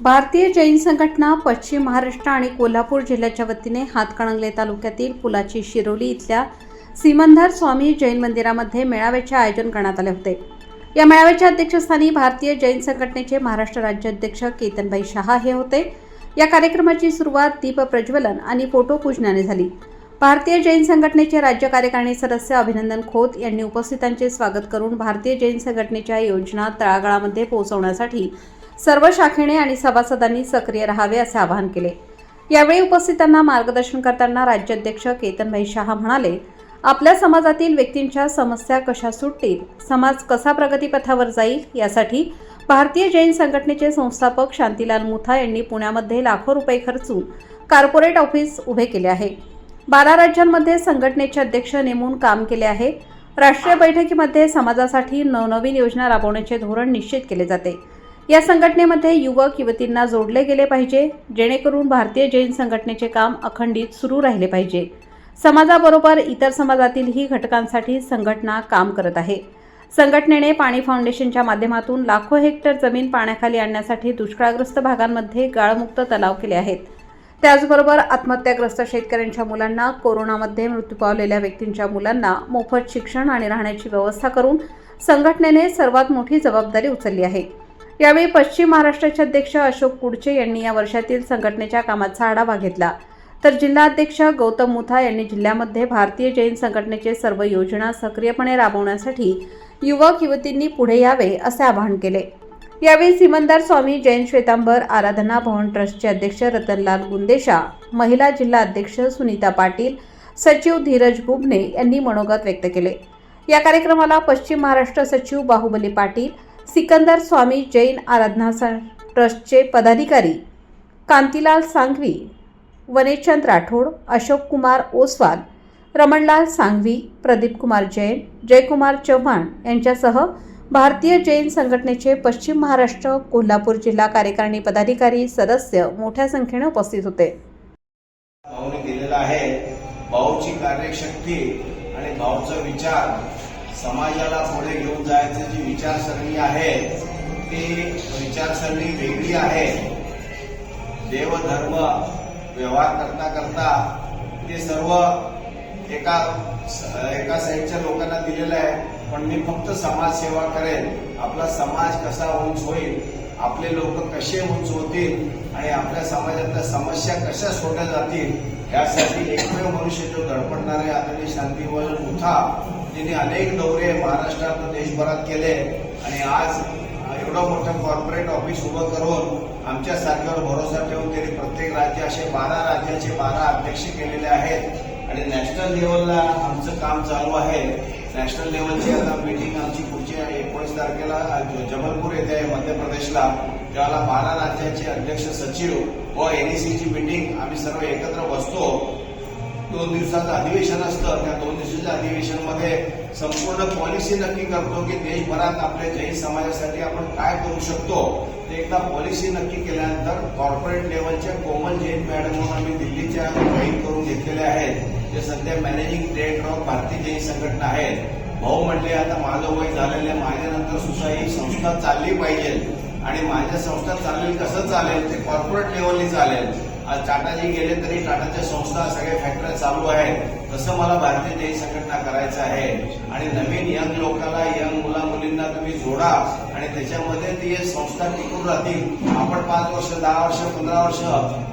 भारतीय जैन संघटना पश्चिम महाराष्ट्र आणि कोल्हापूर जिल्ह्याच्या वतीने हातकणंगले तालुक्यातील पुलाची शिरोली इथल्या सिमंदर स्वामी जैन मंदिरामध्ये मेळाव्याचे आयोजन करण्यात आले होते. या मेळाव्याच्या अध्यक्षस्थानी भारतीय जैन संघटनेचे महाराष्ट्र राज्याध्यक्ष केतनभाई शहा हे होते. या कार्यक्रमाची सुरुवात दीप प्रज्वलन आणि फोटो पूजनाने झाली. भारतीय जैन संघटनेचे राज्य कार्यकारिणी सदस्य अभिनंदन खोत यांनी उपस्थितांचे स्वागत करून भारतीय जैन संघटनेच्या योजना तळागाळामध्ये पोहोचवण्यासाठी सर्व शाखेने आणि सभासदांनी सक्रिय राहावे असे आवाहन केले. यावेळी उपस्थितांना मार्गदर्शन करताना राज्याध्यक्ष केतनभाई शहा म्हणाले आपल्या समाजातील व्यक्तींच्या समस्या कशा सुटतील समाज कसा प्रगतीपथावर जाईल यासाठी भारतीय जैन संघटनेचे संस्थापक शांतीलाल मुथा यांनी पुण्यामध्ये लाखो रुपये खर्चून कार्पोरेट ऑफिस उभे केले आहे. बारा राज्यांमध्ये संघटनेचे अध्यक्ष नेमून काम केले आहे. राष्ट्रीय बैठकीमध्ये समाजासाठी नवनवीन योजना राबवण्याचे धोरण निश्चित केले जाते. या संघटनेमध्ये युवक युवतींना जोडले गेले पाहिजे जेणेकरून भारतीय जैन संघटनेचे काम अखंडित सुरू राहिले पाहिजे. समाजाबरोबर इतर समाजातीलही घटकांसाठी संघटना काम करत आहे. संघटनेने पाणी फाउंडेशनच्या माध्यमातून लाखो हेक्टर जमीन पाण्याखाली आणण्यासाठी दुष्काळग्रस्त भागांमध्ये गाळमुक्त तलाव केले आहेत. त्याचबरोबर आत्महत्याग्रस्त शेतकऱ्यांच्या मुलांना कोरोनामध्ये मृत्यू पावलेल्या व्यक्तींच्या मुलांना मोफत शिक्षण आणि राहण्याची व्यवस्था करून संघटनेने सर्वात मोठी जबाबदारी उचलली आहे. यावेळी पश्चिम महाराष्ट्राचे अध्यक्ष अशोक कुडचे यांनी या वर्षातील संघटनेच्या कामाचा आढावा घेतला. तर जिल्हाध्यक्ष गौतम मुथा यांनी जिल्ह्यामध्ये भारतीय जैन संघटनेचे सर्व योजना सक्रियपणे राबवण्यासाठी युवक युवतींनी पुढे यावे असे आवाहन केले. यावेळी सिमंदर स्वामी जैन श्वेतांबर आराधना भवन ट्रस्टचे अध्यक्ष रतनलाल गुंदेशा महिला जिल्हा अध्यक्ष सुनीता पाटील सचिव धीरज बुबने यांनी मनोगत व्यक्त केले. या कार्यक्रमाला पश्चिम महाराष्ट्र सचिव बाहुबली पाटील सिकंदर स्वामी जैन आराधना ट्रस्टचे पदाधिकारी कांतीलाल सांघवी वनेचंद राठोड अशोक कुमार ओसवाल रमणलाल सांघवी प्रदीप कुमार जैन जयकुमार चव्हाण यांच्यासह भारतीय जैन संघटनेचे पश्चिम महाराष्ट्र कोल्हापूर जिल्हा कार्यकारिणी पदाधिकारी सदस्य मोठ्या संख्येने उपस्थित होते. भाऊने दिलेला आहे. भाऊची कार्यशक्ती आणि भाऊचा विचार समाजाला पुढे घेऊन जायचं जी विचारसरणी आहे ती विचारसरणी वेगळी आहे. देवधर्म व्यवहार करता करता ते सर्व एका एका साईडच्या लोकांना दिलेलं आहे पण मी फक्त समाजसेवा करेन. आपला समाज कसा उंच होईल आपले लोक कसे उंच होतील आणि आपल्या समाजातल्या समस्या कशा सोडल्या जातील यासाठी एकमेव मनुष्य जो धडपडणारे आदरणीय शांतीवर उठा तिने अनेक दौरे महाराष्ट्रात देशभरात केले आणि आज एवढं मोठं कॉर्पोरेट ऑफिस उभं करून आमच्या सरकारवर भरोसा ठेवून त्यांनी प्रत्येक राज्य असे बारा राज्याचे बारा अध्यक्ष केलेले आहेत. आणि नॅशनल लेवलला आमचं काम चालू आहे. नॅशनल लेवलची आता मीटिंग आमची पुढच्या एकोणीस तारखेला जबलपूर येथे आहे मध्य प्रदेशला. त्याला बारा राज्याचे अध्यक्ष सचिव व एनईसीची मीटिंग आम्ही सर्व एकत्र बसतो. दोन दिवसाचं अधिवेशन असतं. त्या दोन दिवसाच्या अधिवेशनमध्ये संपूर्ण पॉलिसी नक्की करतो की देशभरात आपल्या जैन समाजासाठी आपण काय करू शकतो? ते एकदा पॉलिसी नक्की केल्यानंतर कॉर्पोरेट लेवलच्या कोमल जैन मॅडम म्हणून आम्ही दिल्लीच्या जॉईन करून घेतलेले आहेत. जे सध्या मॅनेजिंग डिरेक्टर ऑफ भारतीय जैन संघटना आहेत. भाऊ म्हणले आता माझं वय झालेलं आहे. माझ्यानंतर सुद्धा ही संस्था चालली पाहिजे. आणि माझ्या संस्था चालेल कसं चालेल? ते कॉर्पोरेट लेवलनी चालेल. टाटाजी गेले तरी टाटाच्या संस्था सगळ्या फॅक्टऱ्या चालू आहेत. तसं मला भारतीय जैन संघटना करायचं आहे. आणि नवीन यंग लोकांना यंग मुला मुलींना तुम्ही जोडा. आणि त्याच्यामध्ये ती संस्था टिकून राहतील. आपण पाच वर्ष दहा वर्ष पंधरा वर्ष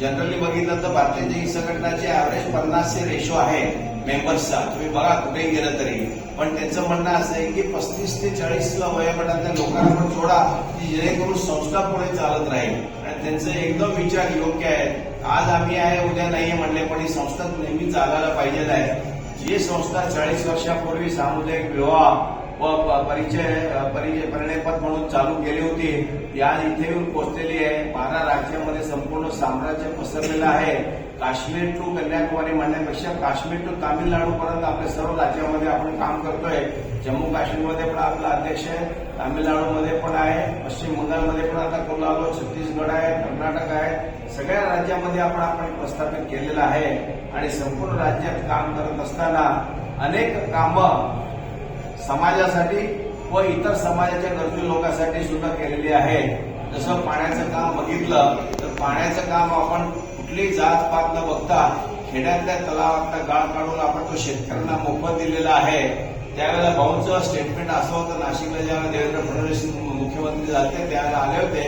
जनरली बघितलं तर भारतीय जैन संघटनाचे ऍव्हरेज पन्नासचे रेशो आहे मेंबर्सचा तुम्ही बघा कुठेही गेलं तरी. पण त्यांचं म्हणणं असं आहे की पस्तीस ते चाळीस वयोगटातल्या लोकांना पण जोडा की जेणेकरून संस्था पुढे चालत राहील. आणि त्यांचं एकदम विचार योग्य आहे. आज आम्ही आहे उद्या नाहीये म्हणले पण ही संस्था नेहमी चालायला पाहिजे आहे. जी संस्था चाळीस वर्षापूर्वी सामुदायिक विवाह व परिचय परिचय परिणयपद म्हणून चालू केली होती. या इथे येऊन पोहोचलेली आहे. बारा राज्यामध्ये संपूर्ण साम्राज्य पसरलेलं आहे. काश्मीर टू कन्याकुमारी म्हणण्यापेक्षा काश्मीर टू तामिळनाडूपर्यंत आपल्या सर्व राज्यामध्ये आपण काम करतोय. जम्मू काश्मीरमध्ये पण आपला अध्यक्ष आहे. तामिळनाडूमध्ये पण आहे. पश्चिम बंगालमध्ये पण आता करून आलो छत्तीसगड आहे कर्नाटक आहे. सगळ्या राज्यामध्ये आपण आपण प्रस्थापित केलेलं आहे. आणि संपूर्ण राज्यात काम करत असताना अनेक कामं समाजासाठी व इतर समाजाच्या गरजू लोकांसाठी सुद्धा केलेली आहे. जसं पाण्याचं काम बघितलं तर पाण्याचं काम आपण कुठली जात पात न बघता खेड्यातल्या तलावातला गाळ काढून आपण तो शेतकऱ्यांना मोफत दिलेला आहे. त्यावेळेला भाऊंचं स्टेटमेंट असं होतं नाशिकला ज्यावेळेला देवेंद्र फडणवीस मुख्यमंत्री झाले त्यावेळेला आले होते.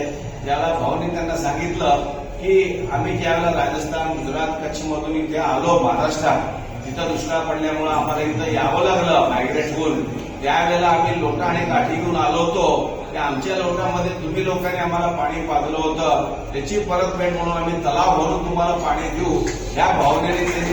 ज्याला भाऊंनी त्यांना सांगितलं की आम्ही ज्यावेळेला राजस्थान गुजरात कच्छ मधून इथे आलो महाराष्ट्रात तिथं दुष्काळ पडल्यामुळे आम्हाला इथं यावं लागलं मायग्रेट होऊन त्यावेळेला आम्ही लोटा आणि काठी घेऊन आलो होतो त्या आमच्या लोटामध्ये तुम्ही लोकांनी आम्हाला पाणी पाजलं होतं. त्याची परतफेड म्हणून आम्ही तलाव भरून तुम्हाला पाणी देऊ. ह्या भावनेने त्यांनी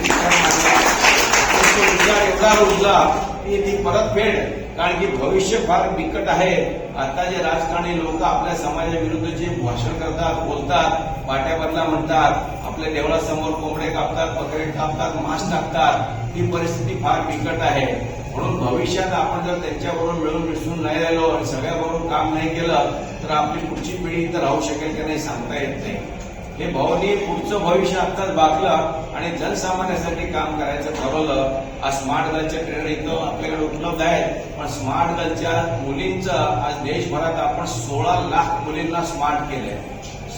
विचार एवढा रुजला की ती परतफेड कारण की भविष्य फार बिकट आहे. आता जे राजकारणी लोक आपल्या समाजाविरुद्ध जे भाषण करतात बोलतात पाट्याबदला म्हणतात आपल्या देवळासमोर कोंबडे कापतात पकडे कापतात मांस टाकतात ही परिस्थिती फार बिकट आहे. म्हणून भविष्यात आपण जर त्यांच्याबरोबर मिळून मिसळून नाही राहिलो आणि सगळ्याबरोबर काम नाही केलं तर आपली पुढची पिढी इथं राहू शकेल की नाही सांगता येत नाही. हे भाऊनी पुढचं भविष्य आत्ताच बाकलं आणि जनसामान्यासाठी काम करायचं ठरवलं आज स्मार्ट दलच्या ट्रेनर इथं आपल्याकडे उपलब्ध आहेत. पण स्मार्ट गर्लच्या मुलींचं आज देशभरात आपण सोळा लाख मुलींना स्मार्ट केलंय.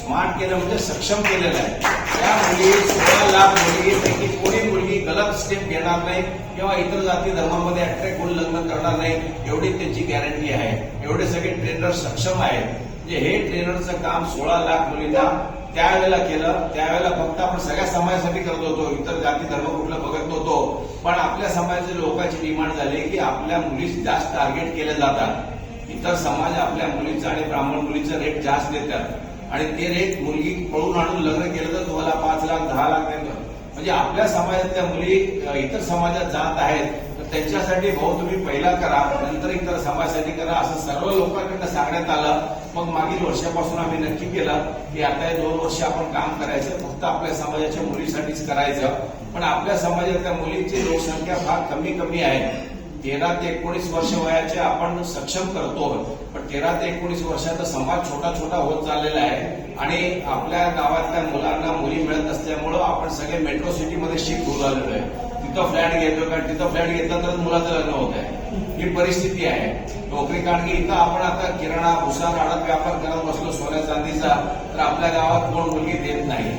स्मार्ट केलं म्हणजे सक्षम केलेलं आहे. त्या मुली सोळा लाख मुलगीपैकी कोणी मुलगी गलत स्टेप घेणार नाही किंवा इतर जाती धर्मामध्ये अट्रॅक्ट होऊन लग्न करणार नाही एवढी त्यांची गॅरंटी आहे. एवढे सगळे ट्रेनर सक्षम आहेत. म्हणजे हे ट्रेनरचं काम सोळा लाख मुलींना त्यावेळेला केलं. त्यावेळेला फक्त आपण सगळ्या समाजासाठी करत होतो. इतर जाती धर्म कुठलं बघत नव्हतो. पण आपल्या समाजाच्या लोकांची डिमांड झाली की आपल्या मुली जास्त टार्गेट केल्या जातात. इतर समाज आपल्या मुलीचं आणि ब्राह्मण मुलीचं रेट जास्त देतात. आणि ते रेट मुलगी पळून आणून लग्न केलं तर तुम्हाला पाच लाख दहा लाख देणं. म्हणजे आपल्या समाजातल्या मुली इतर समाजात जात आहेत तर त्यांच्यासाठी भाऊ तुम्ही पहिला करा नंतर इतर समाजासाठी करा असं सर्व लोकांकडनं सांगण्यात आलं. मग मागील वर्षापासून आम्ही नक्की केलं की आता हे दोन वर्ष आपण काम करायचं फक्त आपल्या समाजाच्या मुलीसाठीच करायचं. पण आपल्या समाजातल्या मुलींची लोकसंख्या फार कमी कमी आहे. तेरा ते एकोणीस वर्ष वयाचे आपण सक्षम करतो पण तेरा ते एकोणीस वर्षाचा समाज छोटा छोटा होत चाललेला आहे आणि आपल्या गावातल्या मुलांना मुली मिळत नसल्यामुळं आपण सगळे मेट्रो सिटीमध्ये शिफ्ट होऊ झालेलो आहे. तिथं फ्लॅट घेतो कारण तिथं फ्लॅट घेतला तर मुलाचं लग्न होत आहे. ही परिस्थिती आहे. नोकरी कारण की इथं आपण आता किराणा भुसार आडत व्यापार करत बसलो सोन्या चांदीचा तर आपल्या गावात कोण मुलगी देत नाही?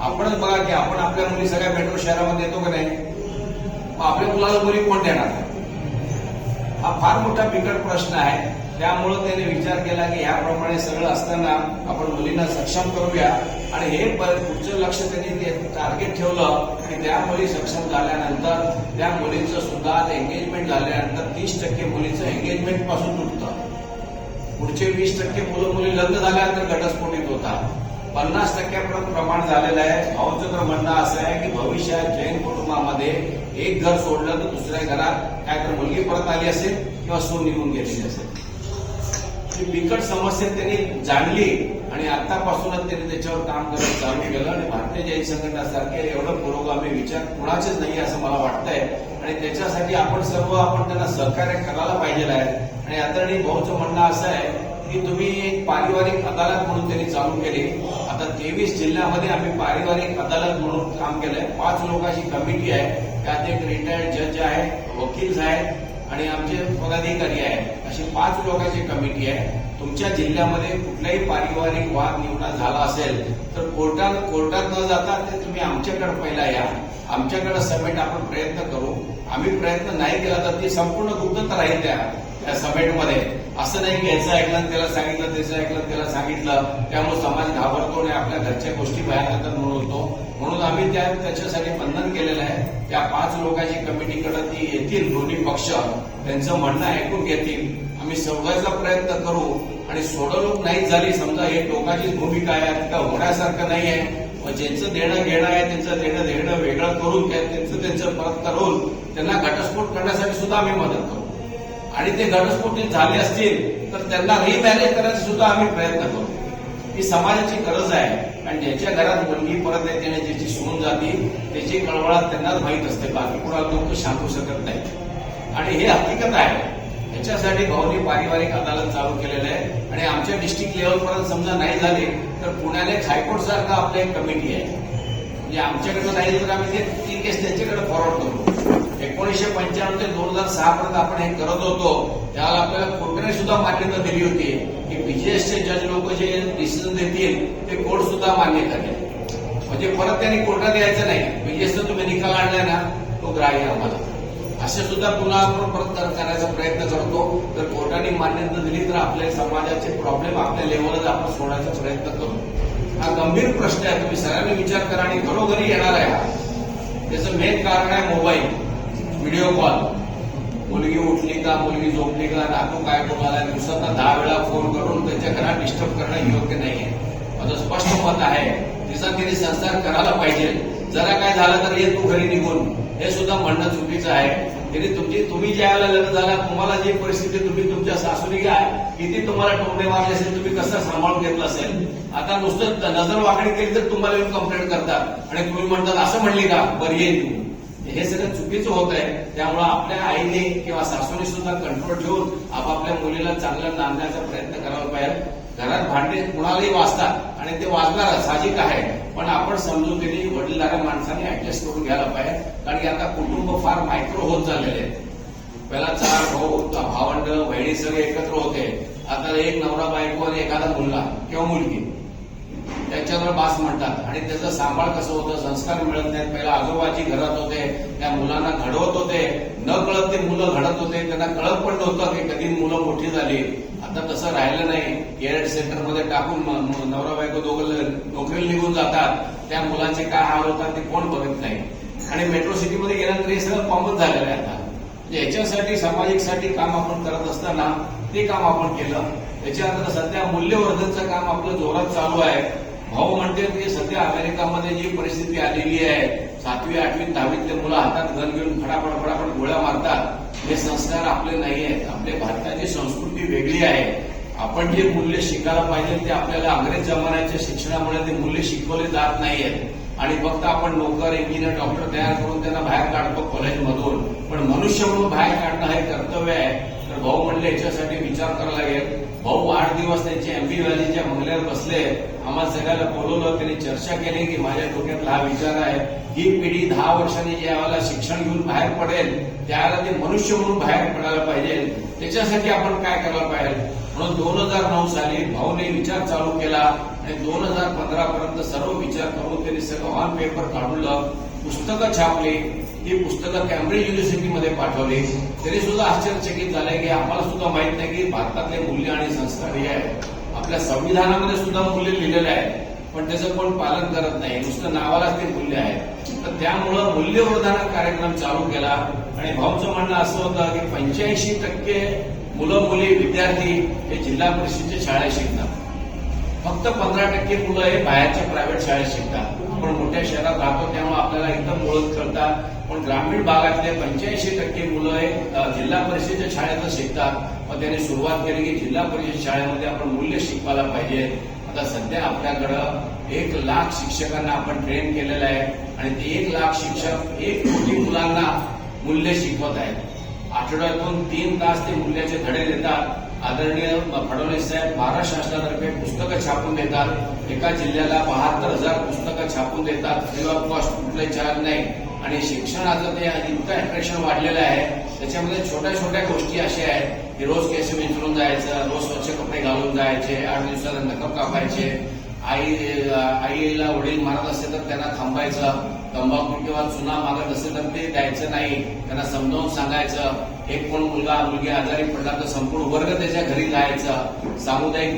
आपणच बघा की आपण आपल्या मुली सगळ्या मेट्रो शहरामध्ये येतो का नाही? आपल्या मुलाला मुली कोण देणार? हा फार मोठा बिकट प्रश्न आहे. त्यामुळं त्याने विचार केला की याप्रमाणे सगळं असताना आपण मुलींना सक्षम करूया. आणि हे पुढचं लक्ष त्यांनी ते टार्गेट ठेवलं की त्या मुली सक्षम झाल्यानंतर त्या मुलीचं सुद्धा एंगेजमेंट झाल्यानंतर तीस टक्के मुलीचं एंगेजमेंटपासून तुटतं पुढचे वीस टक्के मुलं मुली लग्न झाल्यानंतर घटस्फोटीत होतात. पन्नास टक्क्यापर्यंत प्रमाण झालेलं आहे. भाऊचं तर म्हणणं असं आहे की भविष्यात जैन कुटुंबामध्ये एक घर सोडलं तर दुसऱ्या घरात काय तर मुलगी परत आली असेल किंवा सून निघून गेलेली असेल. ही बिकट समस्या त्यांनी जाणली आणि आतापासूनच त्यांनी त्याच्यावर काम करायला चालू केलं आणि भारतीय जैन संघटनासारखे एवढं पुरोगामी विचार कुणाचेच नाही असं मला वाटतंय. आणि त्याच्यासाठी आपण सर्व आपण त्यांना सहकार्य करायला पाहिजे आहे. आणि आता भाऊचं म्हणणं असं आहे की तुम्ही एक पारिवारिक अदालत म्हणून त्यांनी चालू केली. आता तेवीस जिल्ह्यामध्ये आम्ही पारिवारिक अदालत म्हणून काम केलंय. पाच लोकांची कमिटी आहे. त्यात एक रिटायर्ड जज आहे वकील आहेत आणि आमचे पदाधिकारी आहेत अशी पाच लोकांची कमिटी आहे. तुमच्या जिल्ह्यामध्ये कुठलाही पारिवारिक वाद निवडा झाला असेल तर कोर्टात कोर्टात न जाता ते तुम्ही आमच्याकडे पहिला या. आमच्याकडे सबमिट आपण प्रयत्न करू. आम्ही प्रयत्न नाही केला तर ती संपूर्ण गुप्तता राहील त्या त्या समेटमध्ये. असं नाही की याचं ऐकलं त्याला सांगितलं त्याचं ऐकलं त्याला सांगितलं. त्यामुळे समाज घाबरतो आणि आपल्या घरच्या गोष्टी बाहेर नंतर म्हणून होतो म्हणून आम्ही त्या त्याच्यासाठी बंधन केलेलं आहे. त्या पाच लोकांची कमिटीकडे ती येतील दोन्ही पक्ष. त्यांचं म्हणणं ऐकून घेतील. तुम्ही सोडवायचा प्रयत्न करू आणि सोडवणूक नाही झाली समजा हे टोकाचीच भूमिका आहे तिथं होण्यासारखं नाही आहे. मग ज्यांचं देणं घेणं आहे त्यांचं देणं देणं वेगळं करून त्यांचं त्यांचं परत करून त्यांना घटस्फोट करण्यासाठी सुद्धा आम्ही मदत करू. आणि ते घटस्फोट जे झाले असतील तर त्यांना रिमॅनेज करण्याचा सुद्धा आम्ही प्रयत्न करू. ही समाजाची गरज आहे. आणि ज्याच्या घरात मुलगी परत येते आणि ज्याची सोन जाती त्याची कळवळात त्यांनाच माहीत असते. बाकी कुणाला लोक सांगू शकत नाही आणि हे हकीकत आहे. याच्यासाठी भाऊनी पारिवारिक अदालत चालू केलेलं आहे. आणि आमच्या डिस्ट्रिक्ट लेवलपर्यंत समजा नाही झाले तर पुण्याला एक हायकोर्ट सारखं आपल्या एक कमिटी आहे. म्हणजे आमच्याकडे नाही तर आम्ही ते ती केस त्यांच्याकडे फॉरवर्ड करू. एकोणीसशे पंच्याण्णव ते दोन हजार सहा पर्यंत आपण हे करत होतो. त्याला आपल्याला कोर्टाने सुद्धा मान्यता दिली होती की बीजेएसचे जज लोक जे डिसिजन देतील ते कोर्ट सुद्धा मान्य करेल. म्हणजे परत त्यांनी कोर्टात यायचं नाही. बीजेएसचा तुम्ही निकाल आणलाय ना तो ग्राह्य आम्हाला. असे सुद्धा पुन्हा आपण परत करायचा प्रयत्न करतो. तर कोर्टाने मान्यता दिली तर आपल्या समाजाचे प्रॉब्लेम आपल्या लेवलच आपण सोडण्याचा प्रयत्न करू. हा गंभीर प्रश्न आहे. तुम्ही सगळ्यांनी विचार करा आणि घरोघरी येणार आहे त्याचं मेन कारण आहे मोबाईल व्हिडिओ कॉल मुलगी उठली का मुलगी झोपली का नातू काय बोलायला दिवसात दहा वेळा फोन करून त्याच्या घरात डिस्टर्ब करणं योग्य नाहीये. माझं स्पष्ट मत आहे तिचा तिने संस्कार करायला पाहिजे. जरा काय झालं तर ये तू घरी निघून. हे सुद्धा म्हणणं चुकीचं आहे. तरी तुमची तुम्ही ज्या वेळेला लग्न झाला तुम्हाला जी परिस्थिती तुम्ही तुमच्या सासूने काय किती तुम्हाला टोमणे मारले असेल तुम्ही कसं सांभाळून घेतलं असेल? आता नुसतं नजर वाकडी केली तर तुम्हाला येऊन कंप्लेंट करतात. आणि तुम्ही म्हणतात असं म्हणली का? बरी आहे तू. हे सगळं चुकीचं होत आहे त्यामुळे आपल्या आईने किंवा सासूने सुद्धा कंट्रोल ठेवून आपापल्या मुलीला चांगलं नांदण्याचा प्रयत्न करायला पाहिजे. घरात भांडे कुणालाही वाचतात आणि ते वाचणार साहजिक आहे. पण आपण समजून वडीलधाऱ्या माणसाने ऍडजस्ट करून घ्यायला पाहिजे. कारण की आता कुटुंब फार मायक्रो होत चाललेले आहेत पहिला चार भाऊ भावंड बहिणी सगळे एकत्र होते. आता एक नवरा बायको आणि एखादा मुलगा किंवा मुलगी. त्याच्यावर बास म्हणतात. आणि त्याचं सांभाळ कसं होतं? संस्कार मिळत नाहीत. पहिला आजोबाची घरात होते. त्या मुलांना घडवत होते. न कळत ते मुलं घडत होते. त्यांना कळत पण नव्हतं की कधी मुलं मोठी झाली. आता तसं राहिलं नाही. केअर सेंटरमध्ये टाकून नवरा बायको दोघं नोकरीला निघून जातात. त्या मुलांचे काय हाल होतात ते कोण बघत नाही. आणि मेट्रो सिटीमध्ये गेल्यानंतर हे सगळं कॉमन झालेलं आहे आता. म्हणजे याच्यासाठी सामाजिकसाठी काम आपण करत असताना ते काम आपण केलं. त्याच्यानंतर सध्या मूल्यवर्धनचं काम आपलं जोरात चालू आहे. भाऊ म्हणते की सध्या अमेरिकामध्ये जी परिस्थिती आलेली आहे सातवी आठवी दहावीतले मुलं हातात घर घेऊन फटाफट फटाफट गोळ्या मारतात. हे संस्कार आपले नाही आहेत. आपल्या भारताची संस्कृती वेगळी आहे. आपण जे मूल्य शिकायला पाहिजे ते आपल्याला अंग्रेज जमान्याच्या शिक्षणामुळे ते मूल्य शिकवले जात नाहीयेत. आणि फक्त आपण नोकर इंजिनियर डॉक्टर तयार करून त्यांना बाहेर काढतो कॉलेजमधून पण मनुष्य म्हणून बाहेर काढणं हे कर्तव्य आहे. तर भाऊ म्हणले याच्यासाठी विचार करावा लागेल. भाऊ आठ दिवस त्यांचे एमपी व्हॅलीच्या बंगल्यावर बसले. आम्हाला सगळ्याला बोलवलं त्यांनी चर्चा केली की माझ्या डोक्यातला हा विचार आहे. ही पिढी दहा वर्षांनी ज्या शिक्षण घेऊन बाहेर पडेल त्यावेळेला ते मनुष्य म्हणून बाहेर पडायला पाहिजे. त्याच्यासाठी आपण काय करायला पाहिजे? म्हणून दोन हजार नऊ साली भाऊने विचार चालू केला आणि दोन हजार पंधरा पर्यंत सर्व विचार करून त्यांनी सगळं ऑन पेपर काढलं पुस्तकं छापली. ही पुस्तकं कॅम्ब्रिज युनिव्हर्सिटीमध्ये पाठवली. तरी सुद्धा आश्चर्यचकित झालंय की आम्हाला सुद्धा माहीत नाही की भारतातले मूल्य आणि संस्कार हे आहेत. आपल्या संविधानामध्ये सुद्धा मूल्य लिहिलेलं आहे पण त्याचं कोण पालन करत नाही. नुसतं नावालाच ते मूल्य आहे. तर त्यामुळं मूल्यवर्धना कार्यक्रम चालू केला आणि भाऊचं म्हणणं असं होतं की पंच्याऐंशी टक्के मुलं मुली विद्यार्थी हे जिल्हा परिषदेच्या शाळेत शिकतात. फक्त पंधरा टक्के मुलं हे बाहेरच्या प्रायव्हेट शाळेत शिकतात. आपण राहतो त्यामुळे आपल्याला एकदम ओळख कळतात पण ग्रामीण भागातले पंच्याऐंशी टक्के मुलं हे जिल्हा परिषदेच्या शाळेतच शिकतात. मग त्यांनी सुरुवात केली की जिल्हा परिषद शाळेमध्ये आपण मूल्य शिकवायला पाहिजे. आता सध्या आपल्याकडं एक लाख शिक्षकांना आपण ट्रेन केलेलं आहे आणि ते एक लाख शिक्षक एक कोटी मुलांना मूल्य शिकवत आहेत. आठवड्यातून तीन तास ते मूल्याचे धडे देतात. आदरणीय फडणवीस साहेब महाराष्ट्र शासनातर्फे पुस्तकं छापून देतात. एका जिल्ह्याला बहात्तर हजार पुस्तकं छापून देतात. फ्री ऑफ कॉस्ट कुठलाही चार्ज नाही. आणि शिक्षणाचं ते इतकं अट्रॅक्शन वाढलेलं आहे. त्याच्यामध्ये छोट्या छोट्या गोष्टी अशा आहेत की रोज केस विंचरून जायचं रोज स्वच्छ कपडे घालून जायचे आठ दिवसाला नखं कापायचे. आई आईला वडील मारत असेल तर त्यांना थांबायचं. तंबाखू किंवा चुना मागत असेल तर ते द्यायचं नाही. त्यांना समजावून सांगायचं एक कोण मुलगा मुलगी आजारी पडला तर संपूर्ण वर्ग त्याच्या घरी जायचं. सामुदायिक